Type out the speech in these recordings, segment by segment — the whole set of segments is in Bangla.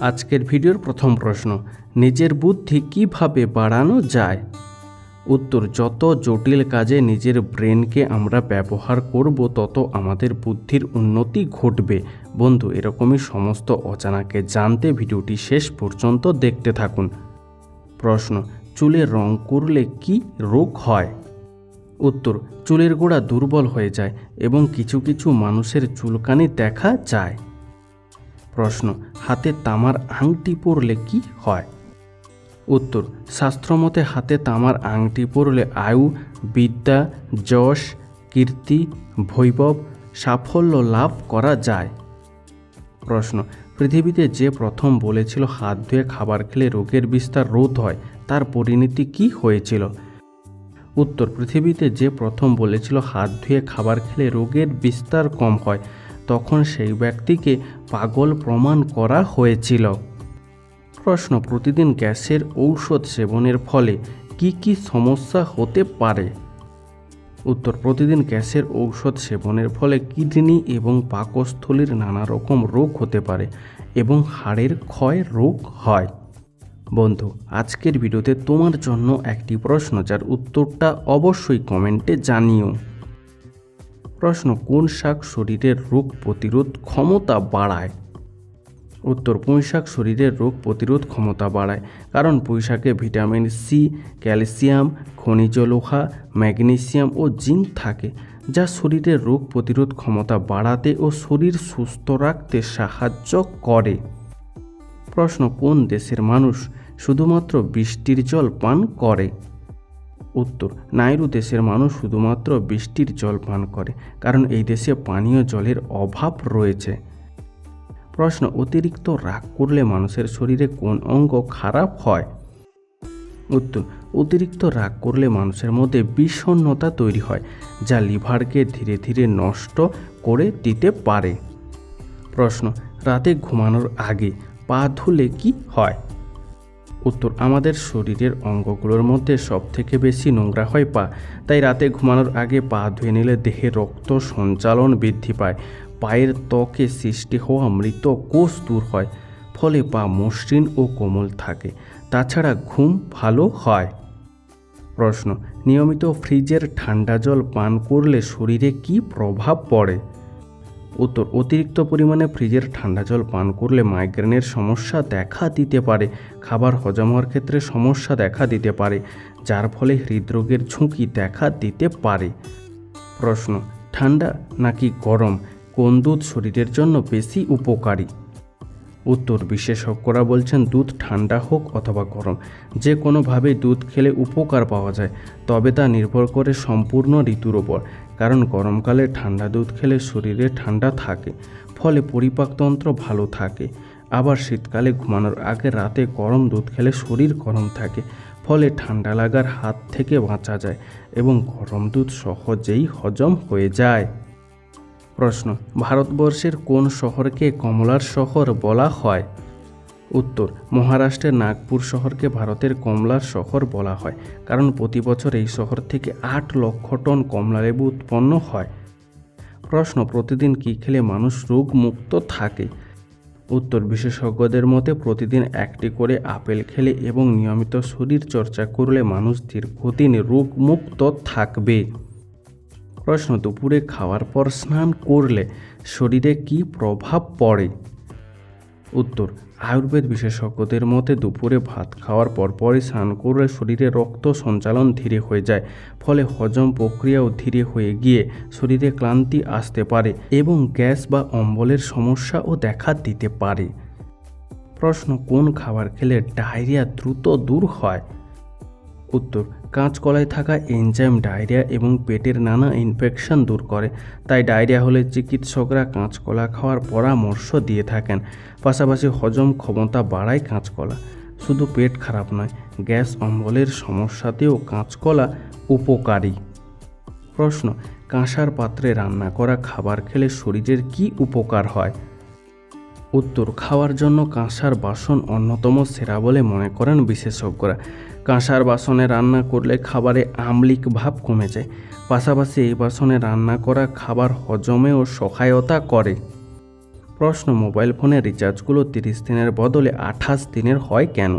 আজকের ভিডিওর প্রথম প্রশ্ন, নিজের বুদ্ধি কীভাবে বাড়ানো যায়? উত্তর, যত জটিল কাজে নিজের ব্রেনকে আমরা ব্যবহার করব, তত আমাদের বুদ্ধির উন্নতি ঘটবে। বন্ধু, এরকমই সমস্ত অজানাকে জানতে ভিডিওটি শেষ পর্যন্ত দেখতে থাকুন। প্রশ্ন, চুলে রং করলে কি রোগ হয়? উত্তর, চুলের গোড়া দুর্বল হয়ে যায় এবং কিছু কিছু মানুষের চুলকানি দেখা যায়। প্রশ্ন, হাতে তামার আংটি পরলে কি হয়? উত্তর, শাস্ত্রমতে হাতে তামার আংটি পরলে আয়ু, বিদ্যা, যশ, কীর্তি, বৈভব, সাফল্য লাভ করা যায়। প্রশ্ন, পৃথিবীতে যে প্রথম বলেছিল হাত ধুয়ে খাবার খেলে রোগের বিস্তার রোধ হয়, তার পরিণতি কি হয়েছিল? উত্তর, পৃথিবীতে যে প্রথম বলেছিল হাত ধুয়ে খাবার খেলে রোগের বিস্তার কম হয় তখন সেই ব্যক্তিকে পাগল প্রমাণ করা হয়েছিল। প্রশ্ন, প্রতিদিন গ্যাসের ঔষধ সেবনের ফলে কি কি সমস্যা হতে পারে? উত্তর, প্রতিদিন গ্যাসের ঔষধ সেবনের ফলে কিডনি এবং পাকস্থলীর নানা রকম রোগ হতে পারে এবং হাড়ের ক্ষয় রোগ হয়। বন্ধু, আজকের ভিডিওতে তোমার জন্য একটি প্রশ্ন, যার উত্তরটা অবশ্যই কমেন্টে জানিও। প্রশ্ন, কোন শাক শরীরের রোগ প্রতিরোধ ক্ষমতা বাড়ায়? উত্তর পুঁইশাক শরীরের রোগ প্রতিরোধ ক্ষমতা বাড়ায়, কারণ পুঁইশাকে ভিটামিন সি, ক্যালসিয়াম, খনিজ লোহা, ম্যাগনেসিয়াম ও জিঙ্ক থাকে, যা শরীরের রোগ প্রতিরোধ ক্ষমতা বাড়াতে ও শরীর সুস্থ রাখতে সাহায্য করে। প্রশ্ন, কোন দেশের মানুষ শুধুমাত্র বৃষ্টির জল পান করে? উত্তর, নাইরু দেশের মানুষ শুধুমাত্র বৃষ্টির জল পান করে, কারণ এই দেশে পানীয় জলের অভাব রয়েছে। প্রশ্ন, অতিরিক্ত রাগ করলে মানুষের শরীরে কোন অঙ্গ খারাপ হয়? উত্তর, অতিরিক্ত রাগ করলে মানুষের মধ্যে বিষণ্ণতা তৈরি হয়, যা লিভারকে ধীরে ধীরে নষ্ট করে দিতে পারে। প্রশ্ন, রাতে ঘুমানোর আগে পা ধুলে কি হয়? উত্তর আমাদের শরীরের অঙ্গগুলোর মধ্যে সবথেকে বেশি নোংরা হয় পা। তাই রাতে ঘুমানোর আগে পা ধুয়ে নিলে দেহে রক্ত সঞ্চালন বৃদ্ধি পায়। পায়ের ত্বকে সৃষ্টি হওয়া মৃত কোষ দূর হয়, ফলে পা মসৃণ ও কোমল থাকে। তাছাড়া ঘুম ভালো হয়। প্রশ্ন, নিয়মিত ফ্রিজের ঠান্ডা জল পান করলে শরীরে কি প্রভাব পড়ে? উত্তর, অতিরিক্ত পরিমাণে ফ্রিজের ঠান্ডা জল পান করলে মাইগ্রেনের সমস্যা দেখা দিতে পারে। খাবার হজম হওয়ার ক্ষেত্রে সমস্যা দেখা দিতে পারে, যার ফলে হৃদরোগের ঝুঁকি দেখা দিতে পারে। প্রশ্ন, ঠান্ডা নাকি গরম? কোন দুধ শরীরের জন্য বেশি উপকারী? উত্তর, বিশেষজ্ঞরা বলছেন দুধ ঠান্ডা হোক অথবা গরম, যে কোনোভাবে দুধ খেলে উপকার পাওয়া যায়, তবে তা নির্ভর করে সম্পূর্ণ ঋতুর ওপর, কারণ গরমকালে ঠান্ডা দুধ খেলে শরীরে ঠান্ডা থাকে, ফলে পরিপাকতন্ত্র ভালো থাকে। আবার শীতকালে ঘুমানোর আগে রাতে গরম দুধ খেলে শরীর গরম থাকে, ফলে ঠান্ডা লাগার হাত থেকে বাঁচা যায় এবং গরম দুধ সহজেই হজম হয়ে যায়। প্রশ্ন, ভারতবর্ষের কোন শহরকে কমলার শহর বলা হয়? উত্তর, মহারাষ্ট্রের নাগপুর শহরকে ভারতের কমলার শহর বলা হয়, কারণ প্রতি বছর এই শহর থেকে আট লক্ষ টন কমলালেবু উৎপন্ন হয়। প্রশ্ন, প্রতিদিন কী খেলে মানুষ রোগ মুক্ত থাকে? উত্তর, বিশেষজ্ঞদের মতে প্রতিদিন একটি করে আপেল খেলে এবং নিয়মিত শরীর চর্চা করলে মানুষ দীর্ঘদিন রোগমুক্ত থাকবে। প্রশ্ন, দুপুরে খাওয়ার পর স্নান করলে শরীরে কি প্রভাব পড়ে? উত্তর, আয়ুর্বেদ বিশেষজ্ঞদের মতে দুপুরে ভাত খাওয়ার পর পরপরই স্নান করলে শরীরে রক্ত সঞ্চালন ধীরে হয়ে যায়, ফলে হজম প্রক্রিয়াও ধীরে হয়ে গিয়ে শরীরে ক্লান্তি আসতে পারে এবং গ্যাস বা অম্বলের সমস্যাও দেখা দিতে পারে। প্রশ্ন, কোন খাবার খেলে ডায়রিয়া দ্রুত দূর হয়? উত্তর কাঁচকলায় থাকা এনজাইম, ডায়রিয়া এবং পেটের নানা ইনফেকশন দূর করে। তাই ডায়রিয়া হলে চিকিৎসকরা কাঁচকলা খাওয়ার পরামর্শ দিয়ে থাকেন। পাশাপাশি হজম ক্ষমতা বাড়ায় কাঁচকলা। শুধু পেট খারাপ নয়, গ্যাস, অম্বলের সমস্যাতেও কাঁচকলা উপকারী। প্রশ্ন, কাঁসার পাত্রে রান্না করা খাবার খেলে শরীরের কি উপকার হয়? উত্তর, খাওয়ার জন্য কাঁসার বাসন অন্যতম সেরা বলে মনে করেন বিশেষজ্ঞরা। কাঁসার বাসনে রান্না করলে খাবারে আম্লিক ভাব কমে যায়। পাশাপাশি এই বাসনে রান্না করা খাবার হজমেও সহায়তা করে। প্রশ্ন, মোবাইল ফোনের রিচার্জগুলো তিরিশ দিনের বদলে আঠাশ দিনের হয় কেন?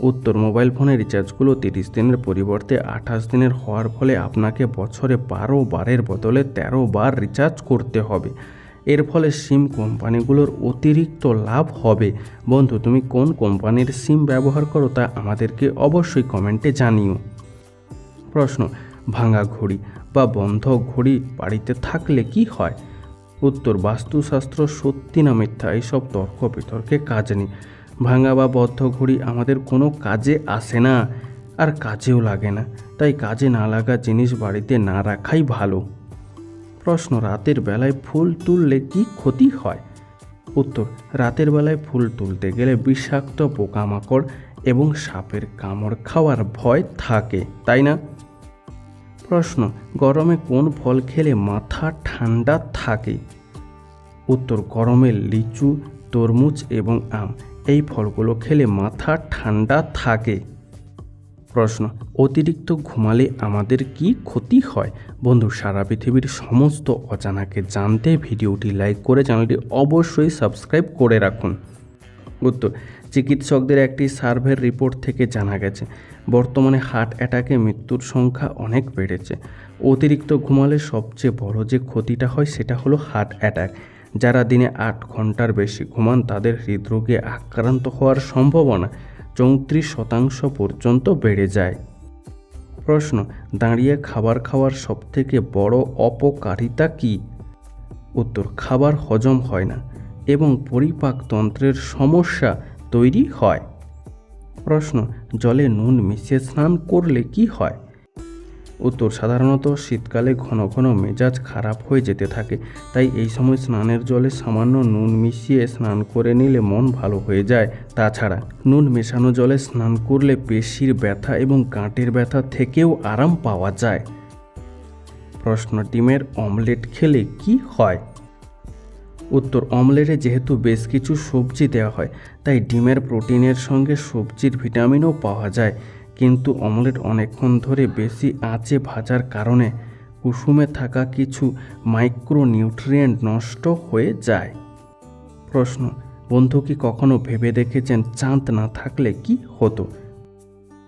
উত্তর, মোবাইল ফোনের রিচার্জগুলো তিরিশ দিনের পরিবর্তে আঠাশ দিনের হওয়ার ফলে আপনাকে বছরে বারো বারের বদলে তেরো বার রিচার্জ করতে হবে। এর ফলে সিম কোম্পানিগুলোর অতিরিক্ত লাভ হবে। বন্ধু, তুমি কোন কোম্পানির সিম ব্যবহার করো তা আমাদেরকে অবশ্যই কমেন্টে জানিও। প্রশ্ন, ভাঙা ঘড়ি বা বন্ধ ঘড়ি বাড়িতে থাকলে কি হয়? উত্তর, বাস্তুশাস্ত্র সত্যি না মিথ্যা? এইসব তর্ক বিতর্কে কাজ নেই। ভাঙা বা বদ্ধ ঘড়ি আমাদের কোনো কাজে আসে না, আর কাজেও লাগে না। তাই কাজে না লাগা জিনিস বাড়িতে না রাখাই ভালো। প্রশ্ন, রাতের বেলায় ফুল তুললে কি ক্ষতি হয়? উত্তর, রাতের বেলায় ফুল তুলতে গেলে বিষাক্ত পোকামাকড় এবং সাপের কামড় খাওয়ার ভয় থাকে, তাই না? প্রশ্ন, গরমে কোন ফল খেলে মাথা ঠান্ডা থাকে? উত্তর, গরমে লিচু, তরমুজ এবং আম, এই ফলগুলো খেলে মাথা ঠান্ডা থাকে। প্রশ্ন, অতিরিক্ত ঘুমালে আমাদের কি ক্ষতি হয়? বন্ধু, সারা পৃথিবীর সমস্ত অজানাকে জানতে ভিডিওটি লাইক করে চ্যানেলটি অবশ্যই সাবস্ক্রাইব করে রাখুন। উত্তর, চিকিৎসকদের একটি সার্ভের রিপোর্ট থেকে জানা গেছে, বর্তমানে হার্ট অ্যাটাকে মৃত্যুর সংখ্যা অনেক বেড়েছে। অতিরিক্ত ঘুমালে সবচেয়ে বড় যে ক্ষতিটা হয় সেটা হলো হার্ট অ্যাটাক। যারা দিনে আট ঘণ্টার বেশি ঘুমান তাদের হৃদরোগে আক্রান্ত হওয়ার সম্ভাবনা। চৌত্রিশ শতাংশ পর্যন্ত বেড়ে যায়। প্রশ্ন, দাঁড়িয়ে খাবার খাওয়ার সবথেকে বড় অপকারিতা কী? উত্তর, খাবার হজম হয় না এবং পরিপাকতন্ত্রের সমস্যা তৈরি হয়। প্রশ্ন, জলে নুন মিশিয়ে স্নান করলে কি হয়? উত্তর, সাধারণত শীতকালে ঘন ঘন মেজাজ খারাপ হয়ে যেতে থাকে, তাই এই সময় স্নানের জলে সামান্য নুন মিশিয়ে স্নান করে নিলে মন ভালো হয়ে যায়। তাছাড়া নুন মেশানো জলে স্নান করলে পেশির ব্যথা এবং গাঁটের ব্যথা থেকেও আরাম পাওয়া যায়। প্রশ্ন, ডিমের অমলেট খেলে কি হয়? উত্তর, অমলেটে যেহেতু বেশ কিছু সবজি দেওয়া হয়, তাই ডিমের প্রোটিনের সঙ্গে সবজির ভিটামিনও পাওয়া যায়। কিন্তু অমলেট অনেকক্ষণ ধরে বেশি আঁচে ভাজার কারণে কুসুমে থাকা কিছু মাইক্রোনিউট্রিয়েন্ট নষ্ট হয়ে যায়। প্রশ্ন, বন্ধু কি কখনো ভেবে দেখেছেন চাঁদ না থাকলে কি হতো?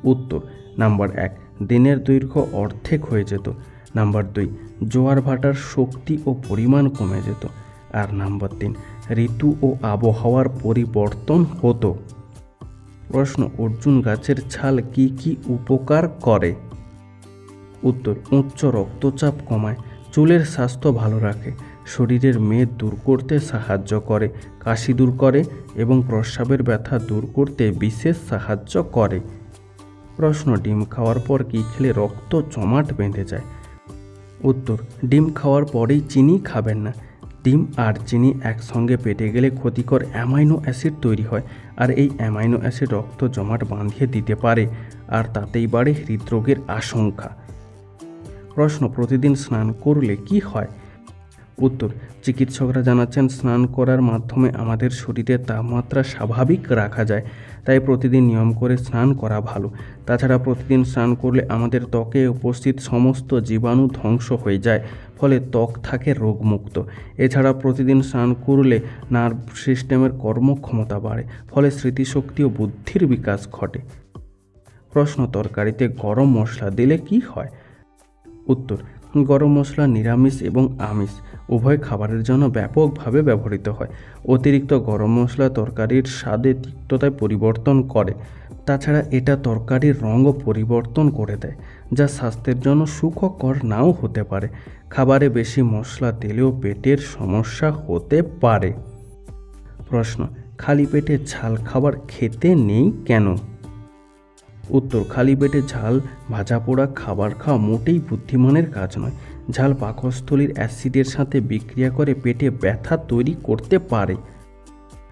উত্তর, নাম্বার এক, দিনের দৈর্ঘ্য অর্ধেক হয়ে যেত। নাম্বার দুই, জোয়ার ভাটার শক্তি ও পরিমাণ কমে যেত। আর নাম্বার তিন, ঋতু ও আবহাওয়ার পরিবর্তন হতো। প্রশ্ন, অর্জুন গাছের ছাল কি কি উপকার করে? উত্তর, উচ্চ রক্তচাপ কমায়, চুলের স্বাস্থ্য ভালো রাখে, শরীরের মেদ দূর করতে সাহায্য করে, কাশি দূর করে এবং প্রস্রাবের ব্যথা দূর করতে বিশেষ সাহায্য করে। প্রশ্ন, ডিম খাওয়ার পর কি খেলে রক্ত জমাট বেঁধে যায়? উত্তর, ডিম খাওয়ার পরেই চিনি খাবেন না ডিম আর চিনি একসঙ্গে পেটে গেলে ক্ষতিকর অ্যামাইনো অ্যাসিড তৈরি হয় আর এই অ্যামাইনো অ্যাসিড রক্ত জমাট বাঁধিয়ে দিতে পারে, আর তাতেই বাড়ে হৃদরোগের আশঙ্কা। প্রশ্ন, প্রতিদিন স্নান করলে কি হয়? উত্তর, চিকিৎসকরা জানাচ্ছেন স্নান করার মাধ্যমে আমাদের শরীরের তাপমাত্রা স্বাভাবিক রাখা যায়, তাই প্রতিদিন নিয়ম করে স্নান করা ভালো। তাছাড়া প্রতিদিন স্নান করলে আমাদের ত্বকে উপস্থিত সমস্ত জীবাণু ধ্বংস হয়ে যায় ফলে ত্বক থাকে রোগমুক্ত। এছাড়া প্রতিদিন স্নান করলে নার্ভ সিস্টেমের কর্মক্ষমতা বাড়ে, ফলে স্মৃতিশক্তি ও বুদ্ধির বিকাশ ঘটে। প্রশ্ন তরকারিতে গরম মশলা দিলে কি হয়? উত্তর, গরম মশলা নিরামিষ এবং আমিষ, উভয় খাবারের জন্য ব্যাপকভাবে ব্যবহৃত হয়। অতিরিক্ত গরম মশলা তরকারির স্বাদে তিক্ততায় পরিবর্তন করে। তাছাড়া এটা তরকারির রঙও পরিবর্তন করে দেয়, যা স্বাস্থ্যের জন্য সুখকর নাও হতে পারে। খাবারে বেশি মশলা দিলেও পেটের সমস্যা হতে পারে। প্রশ্ন, খালি পেটে ঝাল খাবার খেতে নেই কেন? উত্তর, খালি পেটে ঝাল, ভাজা পোড়া খাবার খাওয়া মোটেই বুদ্ধিমানের কাজ নয়। ঝাল পাকস্থলীর অ্যাসিডের সাথে বিক্রিয়া করে পেটে ব্যথা তৈরি করতে পারে।